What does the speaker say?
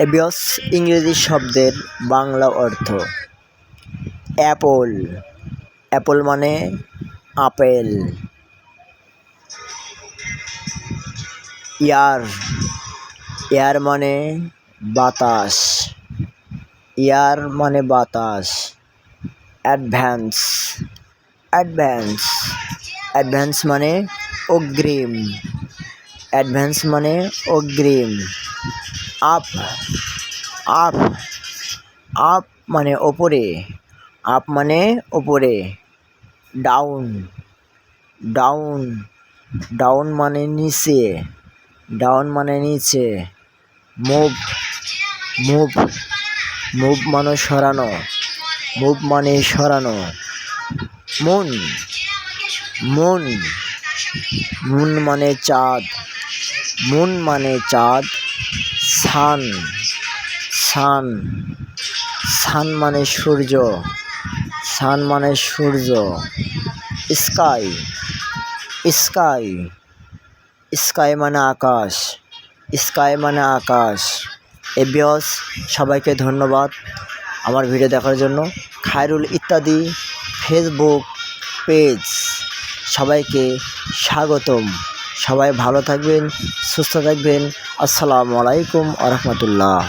এবিয়স ইংরেজি শব্দের বাংলা অর্থ। অ্যাপল। অ্যাপল মানে আপেল। ইয়ার। এয়ার মানে বাতাস। এয়ার মানে বাতাস। অ্যাডভ্যান্স অ্যাডভ্যান্স অ্যাডভ্যান্স মানে অগ্রিম। অ্যাডভ্যান্স মানে অগ্রিম। আপ আপ আপ মানে ওপরে, আপ মানে ওপরে। ডাউন ডাউন ডাউন মানে নিচে, ডাউন মানে নিচে। মুভ মুভ মুভ মানে সরানো, মুভ মানে সরানো। মুন মুন মুন মানে চাঁদ, মুন মানে চাঁদ, সান সান সান মানে সূর্য, সান মানে সূর্য, স্কাই স্কাই স্কাই মানে আকাশ, স্কাই মানে আকাশ। এবিয়স সবাইকে ধন্যবাদ আমার ভিডিও দেখার জন্য। খায়রুল ইত্যাদি ফেসবুক পেজ। সবাইকে স্বাগতম। সবাই ভালো থাকবেন সুস্থ থাকবেন। আসসালামু আলাইকুম আ রহমতুল্লাহ।